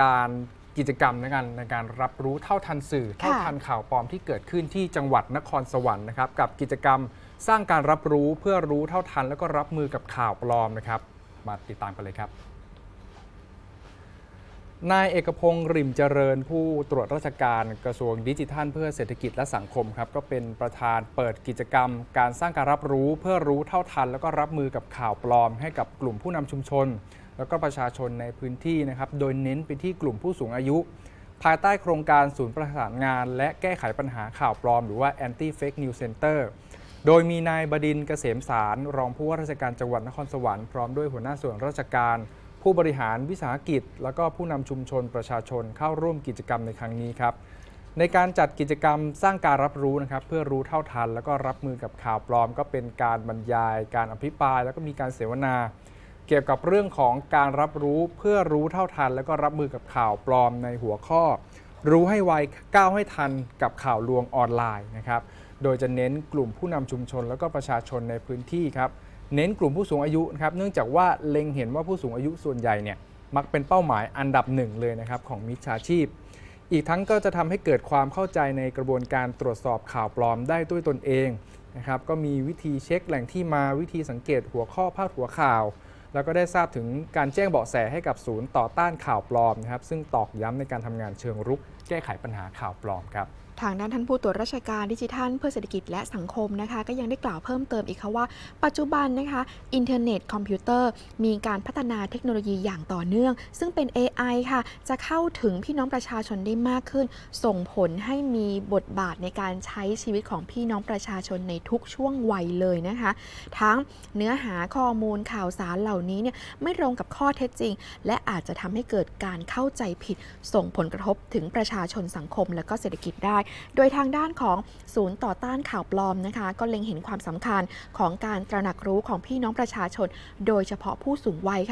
การกิจกรรมในการในการรับรู้เท่าทันสื่อ เท่าทันข่าวปลอมที่เกิดขึ้นที่จังหวัดนครสวรรค์นะครับกับกิจกรรมสร้างการรับรู้เพื่อรู้เท่าทัน แล้วก็รับมือกับข่าวปลอมนะครับ มาติดตามกันเลยครับ นายเอกพงศ์ริมเจริญผู้ตรวจราชการกระทรวงดิจิทัล เพื่อเศรษฐกิจและสังคมครับก็เป็นประธานเปิดกิจกรรม การสร้างการรับรู้เพื่อรู้เท่าทัน แล้วก็รับมือกับข่าวปลอมให้กับกลุ่มผู้นำชุมชน แล้วก็ประชาชนในพื้นที่นะครับโดยเน้นไปที่กลุ่มผู้สูงอายุ ภายใต้โครงการศูนย์ประสานงาน และแก้ไขปัญหาข่าวปลอม หรือว่า Anti Fake News Center โดยมีนายบดินเกษมสาร รองผู้ว่าราชการจังหวัดนครสวรรค์พร้อมด้วยหัวหน้าส่วนราชการ ผู้บริหารวิสาหกิจ แล้วก็ผู้นำชุมชนประชาชนเข้าร่วมกิจกรรมในครั้งนี้ครับในการจัดกิจกรรมสร้างการรับรู้นะครับ เพื่อรู้เท่าทัน แล้วก็รับมือกับข่าวปลอม ก็เป็นการบรรยาย การอภิปราย แล้วก็มีการเสวนา เกี่ยวกับเรื่องของการรับรู้เพื่อรู้เท่าทัน แล้วก็รับมือกับข่าวปลอมในหัวข้อ รู้ให้ไวก้าวให้ทันกับข่าวลวงออนไลน์นะครับโดยจะเน้นกลุ่มผู้นำชุมชน แล้วก็ประชาชนในพื้นที่ครับ เน้นกลุ่มผู้สูงอายุนะครับเนื่องจากว่าเล็งเห็นว่าผู้สูงอายุส่วนใหญ่เนี่ยมักเป็นเป้าหมายอันดับหนึ่งเลยนะครับของมิจฉาชีพ อีกทั้งก็จะทำให้เกิดความเข้าใจในกระบวนการตรวจสอบข่าวปลอมได้ด้วยตนเองนะครับก็มีวิธีเช็คแหล่งที่มาวิธีสังเกตหัวข้อพาดหัวข่าว แล้วก็ได้ทราบถึงการแจ้งเบาะแสให้กับศูนย์ต่อต้านข่าวปลอมนะครับซึ่งตอกย้ำในการทำงานเชิงรุก แก้ไขปัญหาข่าวปลอมครับทางด้านท่านผู้ตรวจราชการดิจิทัล เพื่อเศรษฐกิจและสังคมนะคะ ก็ยังได้กล่าวเพิ่มเติมอีกค่ะว่า ปัจจุบันนะคะอินเทอร์เน็ตคอมพิวเตอร์ มีการพัฒนาเทคโนโลยีอย่างต่อเนื่อง ซึ่งเป็น AI ค่ะ จะเข้าถึงพี่น้องประชาชนได้มากขึ้น ส่งผลให้มีบทบาทในการใช้ชีวิตของพี่น้องประชาชนในทุกช่วงวัยเลยนะคะ ทั้งเนื้อหาข้อมูลข่าวสารเหล่านี้เนี่ยไม่ตรงกับข้อเท็จจริง และอาจจะทำให้เกิดการเข้าใจผิด ส่งผลกระทบถึงประชาชนสังคม และก็เศรษฐกิจได้โดยทางด้านของศูนย์ต่อต้านข่าวปลอมนะคะ ก็เล็งเห็นความสำคัญของการตระหนักรู้ของพี่น้องประชาชน โดยเฉพาะผู้สูงวัยค่ะ